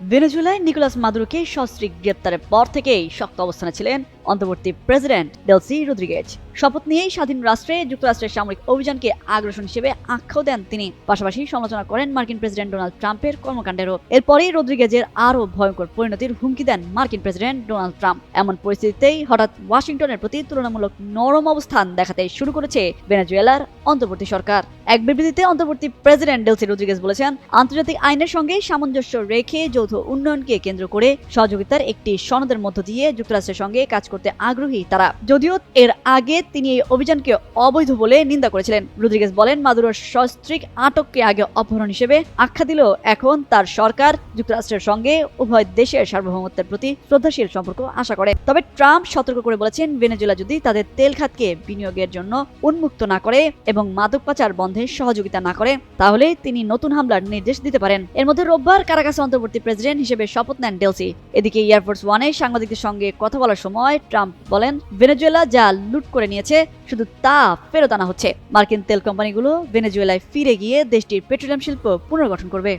ভেনেজুয়েলায় Nicolas মাদুরোকে সস্ত্রীক গ্রেপ্তারের পর থেকেই শক্ত অবস্থানে ছিলেন অন্তর্বর্তী প্রেসিডেন্ট ডেলসি রদ্রিগেজ। শপথ নিয়েই স্বাধীন রাষ্ট্রে, যুক্তরাষ্ট্রের সামরিক অভিযানকে আগ্রাসন হিসেবে আখ্যাও দেন তিনি। পাশাপাশি সমালোচনা করেন মার্কিন প্রেসিডেন্ট ডোনাল্ড ট্রাম্পের কর্মকাণ্ডেরও। এরপরেই রদ্রিগেজের আরও ভয়ঙ্কর পরিণতির হুমকি দেন মার্কিন প্রেসিডেন্ট ডোনাল্ড ট্রাম্প। এমন পরিস্থিতিতেই হঠাৎ ওয়াশিংটনের প্রতি তুলনামূলক নরম অবস্থান দেখাতে শুরু করেছে ভেনেজুয়েলার অন্তর্বর্তী সরকার। এক বিবৃতিতে অন্তর্বর্তী প্রেসিডেন্ট ডেলসি রদ্রিগেজ বলেছেন, আন্তর্জাতিক আইনের সঙ্গে সামঞ্জস্য রেখে যৌথ উন্নয়নকে কেন্দ্র করে সহযোগিতার একটি সনদের মধ্য দিয়ে যুক্তরাষ্ট্রের সঙ্গে কাজ করতে আগ্রহী তারা। যদিও এর আগে তিনি এই অভিযানকে অবৈধ বলে নিন্দা করেছিলেন। রদ্রিগেজ বলেন, মাদুরোর সস্ত্রীক আটককে আগে অপহরণ হিসেবে আখ্যা দিলেও এখন তার সরকার যুক্তরাষ্ট্রের সঙ্গে উভয় দেশের সার্বভৌমত্বের প্রতি শ্রদ্ধাশীল সম্পর্ক আশা করে। তবে ট্রাম্প সতর্ক করে বলেছেন, ভেনেজুয়েলা যদি তাদের তেল খাতকে বিনিয়োগের জন্য উন্মুক্ত না করে এবং মাদক পাচার বন্ধে সহযোগিতা না করে, তাহলে তিনি নতুন হামলার নির্দেশ দিতে পারেন। এর মধ্যে রোববার কারাকাসে অন্তর্বর্তী প্রেসিডেন্ট হিসেবে শপথ নেন ডেলসি। এদিকে এয়ারফোর্স ওয়ানে সাংবাদিকদের সঙ্গে কথা বলার সময় ট্রাম্প বলেন, ভেনেজুয়েলা যা লুট করে নিয়েছে, শুধু তা ফেরত আনা হচ্ছে। মার্কিন তেল কোম্পানিগুলো ভেনেজুয়েলায় ফিরে গিয়ে দেশটির পেট্রোলিয়াম শিল্প পুনর্গঠন করবে।